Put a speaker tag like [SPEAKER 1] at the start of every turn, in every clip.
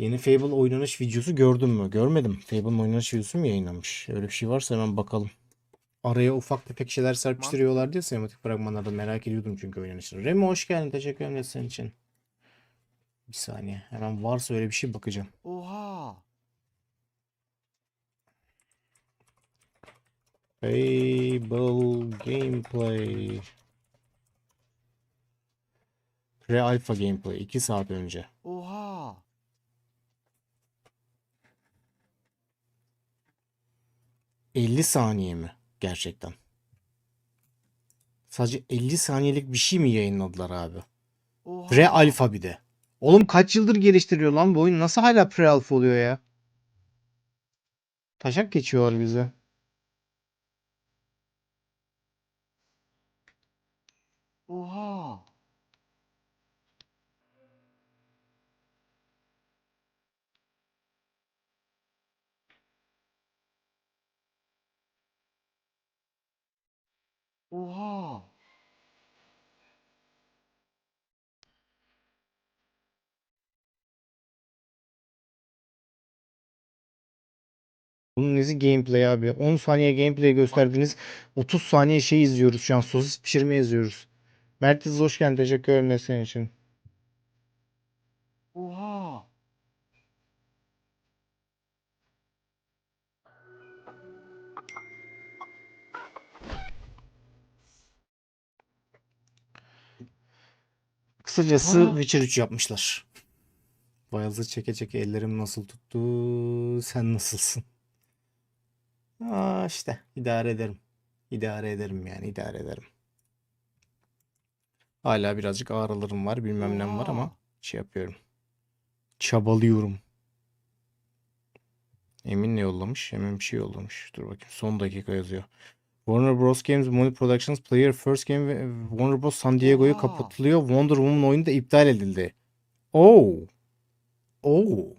[SPEAKER 1] Yeni Fable oynanış videosu gördün mü? Görmedim. Fable'ın oynanış videosu mu yayınlanmış? Öyle bir şey varsa hemen bakalım. Araya ufak tefek şeyler serpiştiriyorlar diye sinematik fragmanlarda merak ediyordum çünkü oynanışını. Remo hoş geldin. Teşekkür ederim senin için. Bir saniye. Hemen varsa öyle bir şey bakacağım.
[SPEAKER 2] Oha.
[SPEAKER 1] Fable gameplay. Pre-alpha gameplay. 2 saat önce.
[SPEAKER 2] Oha.
[SPEAKER 1] ...50 saniye mi? Gerçekten. Sadece 50 saniyelik bir şey mi yayınladılar abi?
[SPEAKER 2] Oha.
[SPEAKER 1] Pre-alpha bir de. Oğlum kaç yıldır geliştiriyor lan bu oyun? Nasıl hala pre-alpha oluyor ya? Taşak geçiyorlar bize.
[SPEAKER 2] Oha.
[SPEAKER 1] Bunun nesi gameplay abi? 10 saniye gameplay gösterdiniz. 30 saniye şey izliyoruz şu an. Sosis pişirme izliyoruz. Mert Yıldız hoş geldin. Teşekkür ederim desteğin için.
[SPEAKER 2] Oha.
[SPEAKER 1] Kısacası
[SPEAKER 2] Aa.
[SPEAKER 1] Witcher 3 yapmışlar. Bayazı çeke çeke ellerim nasıl tuttu? Sen nasılsın? Aa işte idare ederim. İdare ederim yani idare ederim. Hala birazcık ağrılarım var bilmem nem var ama şey yapıyorum. Çabalıyorum. Emin ne yollamış? Hemen bir şey yollamış. Dur bakayım. Son dakika yazıyor. Warner Bros. Games Money Productions Player First Game ve Warner Bros. San Diego'yu kapatılıyor. Wonder Woman oyunu da iptal edildi. Oo. Oo.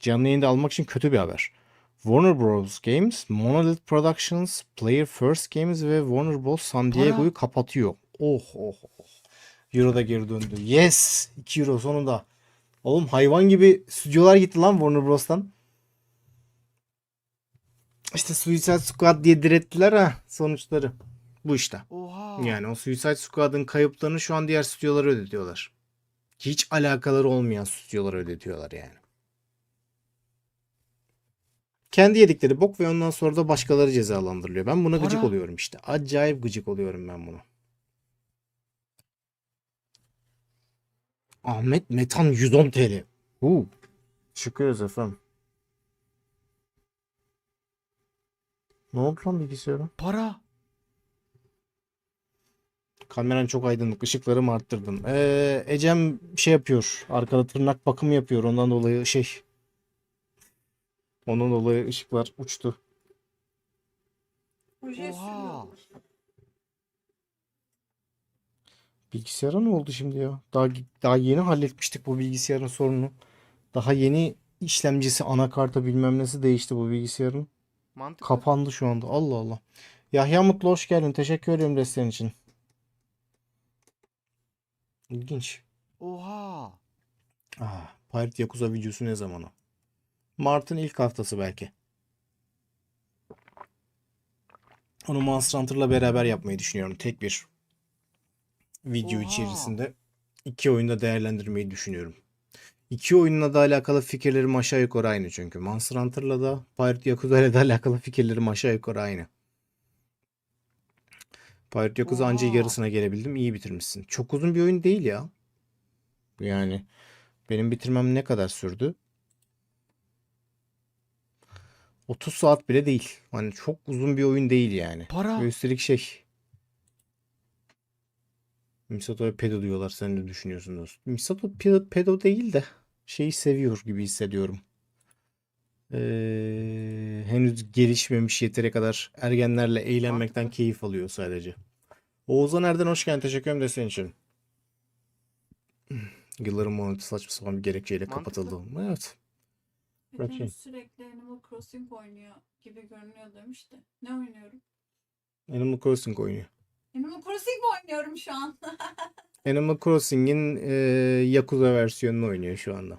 [SPEAKER 1] Canlı yayında almak için kötü bir haber. Warner Bros. Games, Monolith Productions, Player First Games ve Warner Bros. San Diego'yu kapatıyor. Oh oh oh. Euro da geri döndü. Yes! 2 Euro sonunda. Oğlum hayvan gibi stüdyolar gitti lan Warner Bros'tan. İşte Suicide Squad diye direttiler ha sonuçları. Bu işte.
[SPEAKER 2] Oha.
[SPEAKER 1] Yani o Suicide Squad'ın kayıplarını şu an diğer stüdyolara ödetiyorlar. Hiç alakaları olmayan stüdyolara ödetiyorlar yani. Kendi yedikleri bok ve ondan sonra da başkaları cezalandırılıyor. Ben buna gıcık
[SPEAKER 2] Para.
[SPEAKER 1] oluyorum işte. Acayip gıcık oluyorum ben buna. Ahmet Metan 110 TL. Uu. Ederiz efendim. Ne oldu lan bilgisayara?
[SPEAKER 2] Para.
[SPEAKER 1] Kameran çok aydınlık. Işıklarımı arttırdım. Ee, Ecem şey yapıyor. Arkada tırnak bakımı yapıyor. Ondan dolayı şey. Ondan dolayı ışıklar uçtu.
[SPEAKER 3] Oje
[SPEAKER 2] Oha.
[SPEAKER 1] Bilgisayara ne oldu şimdi ya? Daha daha yeni halletmiştik bu bilgisayarın sorununu. Daha yeni işlemcisi, anakartı bilmem nesi değişti bu bilgisayarın.
[SPEAKER 2] Mantıklı.
[SPEAKER 1] Kapandı şu anda. Allah Allah. Yahya Mutlu hoş geldin. Teşekkür ederim desteğin için. İlginç.
[SPEAKER 2] Oha.
[SPEAKER 1] Ah, Pirate Yakuza videosu ne zaman o? Mart'ın ilk haftası belki. Onu Monster Hunter'la beraber yapmayı düşünüyorum. Tek bir video
[SPEAKER 2] Oha.
[SPEAKER 1] içerisinde iki oyunda değerlendirmeyi düşünüyorum. İki oyunla da alakalı fikirlerim aşağı yukarı aynı çünkü. Monster Hunter'la da Pirate Yakuza'yla da alakalı fikirlerim aşağı yukarı aynı. Pirate Yakuza anca
[SPEAKER 2] Oha.
[SPEAKER 1] yarısına gelebildim. İyi bitirmişsin. Çok uzun bir oyun değil ya. Yani benim bitirmem ne kadar sürdü? 30 saat bile değil. Hani çok uzun bir oyun değil yani.
[SPEAKER 2] Para.
[SPEAKER 1] Ve üstelik şey. Misato'ya pedo diyorlar. Sen ne düşünüyorsun dostum? Misato pe- pedo değil de şeyi seviyor gibi hissediyorum. Ee, henüz gelişmemiş yeteri kadar ergenlerle eğlenmekten keyif alıyor sadece. Oğuzhan Erden hoş geldin. Teşekkür ederim desteğin için. Yılların monoliti saçma sapan bir gerekçeyle
[SPEAKER 2] Mantıklı.
[SPEAKER 1] kapatıldı. Evet. Bırakayım.
[SPEAKER 3] Efendim sürekli Animal Crossing oynuyor gibi görünüyor demişti. Ne oynuyorum?
[SPEAKER 1] Animal Crossing oynuyor.
[SPEAKER 3] Animal Crossing mi oynuyorum şu an?
[SPEAKER 1] Animal Crossing'in e, Yakuza versiyonunu oynuyor şu anda.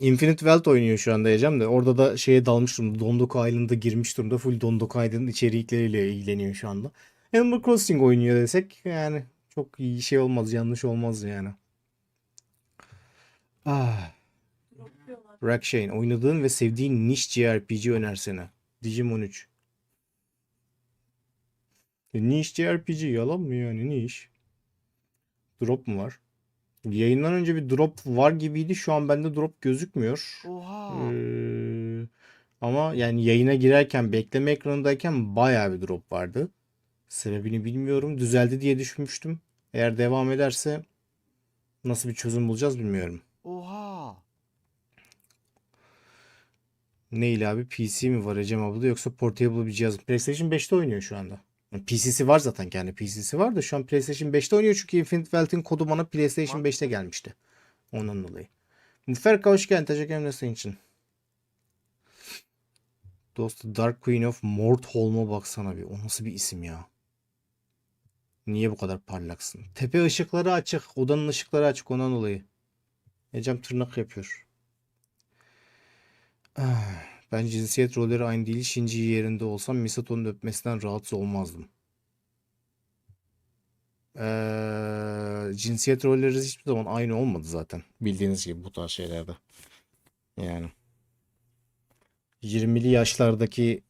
[SPEAKER 1] Infinite Wealth oynuyor şu anda Ecem de. Orada da şeye dalmış durumda. Dondoku Island'a girmiş durumda. Full Dondoku Island'ın içerikleriyle ilgileniyor şu anda. Animal Crossing oynuyor desek yani çok iyi şey olmaz, yanlış olmaz yani. Ah. Rakshane oynadığın ve sevdiğin niş JRPG önersene. Digimon 3. E, Niş JRPG yalan mı yani niş? Drop mu var? Yayından önce bir drop var gibiydi. Şu an bende drop gözükmüyor.
[SPEAKER 2] Oha.
[SPEAKER 1] Ee, ama yani yayına girerken bekleme ekranındayken bayağı bir drop vardı. Sebebini bilmiyorum. Düzeldi diye düşünmüştüm. Eğer devam ederse nasıl bir çözüm bulacağız bilmiyorum.
[SPEAKER 2] Oha.
[SPEAKER 1] Ne abi? PC mi var Ecem abla yoksa portable bir cihaz mı? PlayStation 5'te oynuyor şu anda. Yani PC'si var zaten kendi PC'si var da şu an PlayStation 5'te oynuyor çünkü Infinite Wealth'in kodu bana PlayStation 5'te gelmişti. Ondan dolayı. Muferka hoş geldin. Teşekkür ederim senin için. Dostu Dark Queen of Mordholm'a baksana bir. O nasıl bir isim ya? Niye bu kadar parlaksın? Tepe ışıkları açık. Odanın ışıkları açık ondan dolayı. Ecem tırnak yapıyor. Ah, Ben cinsiyet rolleri aynı değil. Shinji yerinde olsam Misato'nun öpmesinden rahatsız olmazdım. Ee, cinsiyet rolleri hiçbir zaman aynı olmadı zaten. Bildiğiniz gibi bu tarz şeylerde. Yani. 20'li yaşlardaki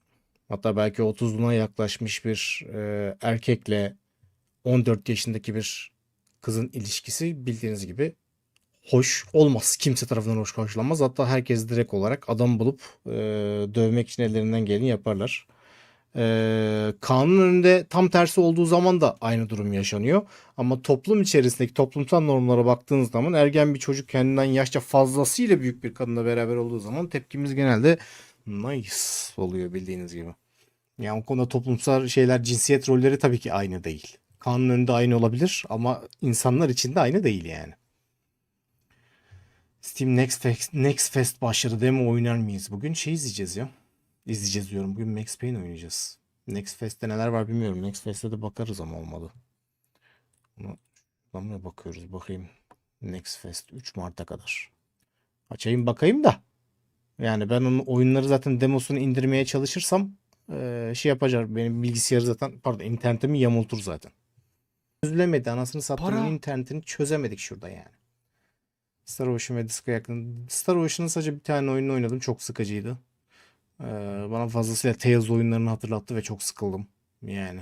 [SPEAKER 1] hatta belki 30'una yaklaşmış bir e, erkekle 14 yaşındaki bir kızın ilişkisi bildiğiniz gibi hoş olmaz. Kimse tarafından hoş karşılanmaz. Hatta herkes direkt olarak adam bulup e, dövmek için ellerinden geleni yaparlar. E, kanun önünde tam tersi olduğu zaman da aynı durum yaşanıyor. Ama toplum içerisindeki toplumsal normlara baktığınız zaman ergen bir çocuk kendinden yaşça fazlasıyla büyük bir kadınla beraber olduğu zaman tepkimiz genelde nice oluyor bildiğiniz gibi. Yani o konuda toplumsal şeyler cinsiyet rolleri tabii ki aynı değil. Kanun önünde aynı olabilir ama insanlar için de aynı değil yani. Steam Next Fest, Next Fest başladı. Demo oynar mıyız? Bugün şey izleyeceğiz ya. İzleyeceğiz diyorum. Bugün Max Payne oynayacağız. Next Fest'te neler var bilmiyorum. Next Fest'te de bakarız ama olmadı. Buna, buna bakıyoruz. Bakayım. Next Fest 3 Mart'a kadar. Açayım bakayım da. Yani ben onun oyunları zaten demosunu indirmeye çalışırsam eee, şey yapacak. Benim bilgisayarı zaten pardon internetimi yamultur zaten. Çözülemedi. Anasını sattığımın
[SPEAKER 2] Para.
[SPEAKER 1] internetini çözemedik şurada yani. Star Ocean ve Disco yakın. Star Ocean'ın sadece bir tane oyununu oynadım. Çok sıkıcıydı. Ee, bana fazlasıyla Tales oyunlarını hatırlattı ve çok sıkıldım. Yani.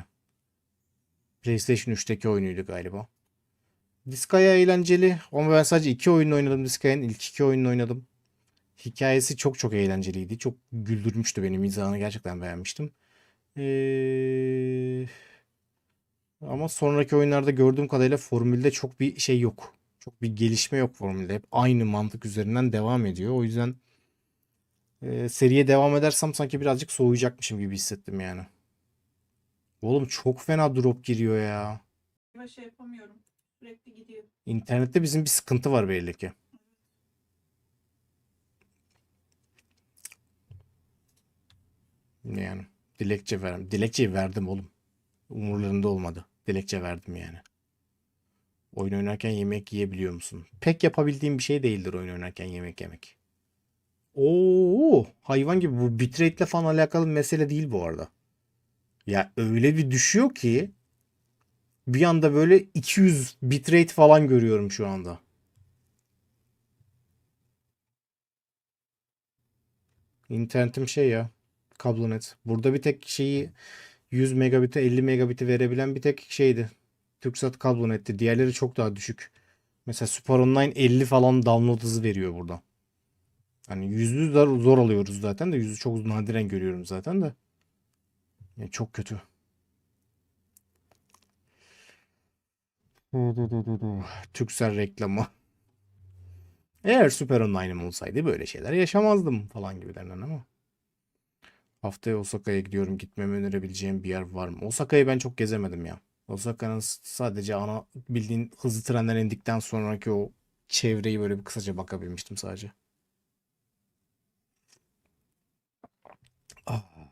[SPEAKER 1] PlayStation 3'teki oyunuydu galiba. Disgaea eğlenceli ama ben sadece iki oyun oynadım Disgaea'nın. ilk iki oyununu oynadım. Hikayesi çok çok eğlenceliydi. Çok güldürmüştü beni. Mizahını gerçekten beğenmiştim. Ee, ama sonraki oyunlarda gördüğüm kadarıyla formülde çok bir şey yok. Çok bir gelişme yok formülde. Hep aynı mantık üzerinden devam ediyor. O yüzden e, seriye devam edersem sanki birazcık soğuyacakmışım gibi hissettim yani. Oğlum çok fena drop giriyor ya.
[SPEAKER 3] Şey yapamıyorum. Sürekli gidiyor.
[SPEAKER 1] İnternette bizim bir sıkıntı var belli ki. Yani dilekçe verdim. Dilekçeyi verdim oğlum. Umurlarında olmadı. Dilekçe verdim yani. Oyun oynarken yemek yiyebiliyor musun? Pek yapabildiğim bir şey değildir oyun oynarken yemek yemek. Oo, hayvan gibi bu bitrate'le falan alakalı bir mesele değil bu arada. Ya öyle bir düşüyor ki bir anda böyle 200 bitrate falan görüyorum şu anda. İnternetim şey ya. Kablonet. Burada bir tek şeyi 100 megabit'e 50 megabit'i verebilen bir tek şeydi. Türksat kablonetti. Diğerleri çok daha düşük. Mesela Super Online 50 falan download hızı veriyor burada. Hani yüzü zor, alıyoruz zaten de yüzü çok nadiren görüyorum zaten de. Yani çok kötü. Türksel reklamı. Eğer Super Online'ım olsaydı böyle şeyler yaşamazdım falan gibilerinden ama. Haftaya Osaka'ya gidiyorum. Gitmemi önerebileceğim bir yer var mı? Osaka'yı ben çok gezemedim ya. Osaka'nın sadece ana bildiğin hızlı trenler indikten sonraki o çevreyi böyle bir kısaca bakabilmiştim sadece. Ah.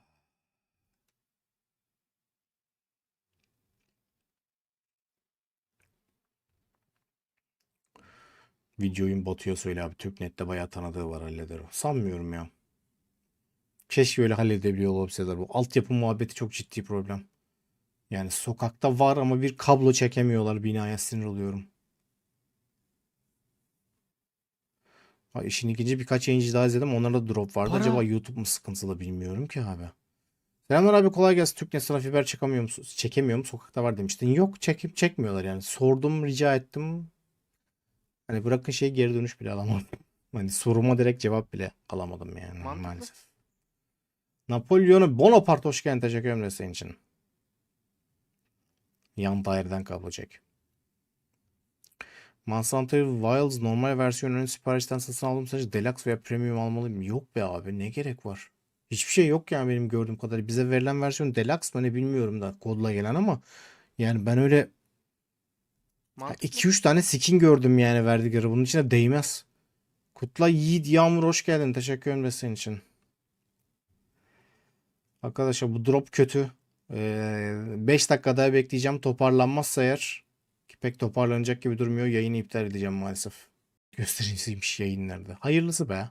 [SPEAKER 1] Videoyun batıyor söyle abi. Türknet'te bayağı tanıdığı var halleder o. Sanmıyorum ya. Keşke öyle halledebiliyor olabilseler. Bu altyapı muhabbeti çok ciddi problem. Yani sokakta var ama bir kablo çekemiyorlar. Binaya sinir oluyorum. Ha, işin ikinci birkaç yayıncı daha izledim. Onlarda drop vardı.
[SPEAKER 2] Para.
[SPEAKER 1] Acaba YouTube mu sıkıntılı bilmiyorum ki abi. Selamlar abi kolay gelsin. Türknet sana fiber çekemiyor musun? Çekemiyorum. Sokakta var demiştin. Yok çekip çekmiyorlar yani. Sordum rica ettim. Hani bırakın şey geri dönüş bile alamadım. Hani soruma direkt cevap bile alamadım yani
[SPEAKER 2] Mantıklı.
[SPEAKER 1] maalesef. Napolyon'u Bonaparte hoş geldin. Teşekkür ederim desteğin için. Yan daireden kablo çek. Monsanto Wilds normal versiyonunu siparişten satın aldım. Sadece Deluxe veya Premium almalıyım. Yok be abi ne gerek var? Hiçbir şey yok yani benim gördüğüm kadarıyla. Bize verilen versiyon Deluxe mı ne bilmiyorum da kodla gelen ama yani ben öyle
[SPEAKER 2] Mantıklı.
[SPEAKER 1] 2-3 tane skin gördüm yani verdikleri. Bunun içine değmez. Kutla Yiğit Yağmur hoş geldin. Teşekkür ederim senin için. Arkadaşlar bu drop kötü. 5 dakika daha bekleyeceğim. Toparlanmazsa eğer ki pek toparlanacak gibi durmuyor. Yayını iptal edeceğim maalesef. Gösterisiymiş yayın nerede. Hayırlısı be.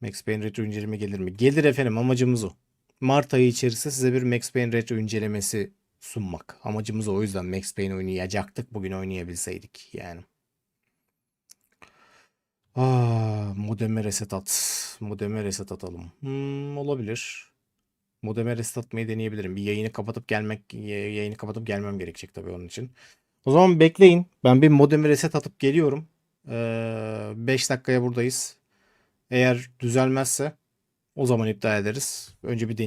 [SPEAKER 1] Max Payne Retro inceleme gelir mi? Gelir efendim amacımız o. Mart ayı içerisinde size bir Max Payne Retro incelemesi sunmak. Amacımız o. Yüzden Max Payne oynayacaktık. Bugün oynayabilseydik yani. Aa, modeme reset at. Modeme reset atalım. Hmm, olabilir. Modeme reset atmayı deneyebilirim. Bir yayını kapatıp gelmek yayını kapatıp gelmem gerekecek tabii onun için. O zaman bekleyin. Ben bir modemi reset atıp geliyorum. 5 dakikaya buradayız. Eğer düzelmezse o zaman iptal ederiz. Önce bir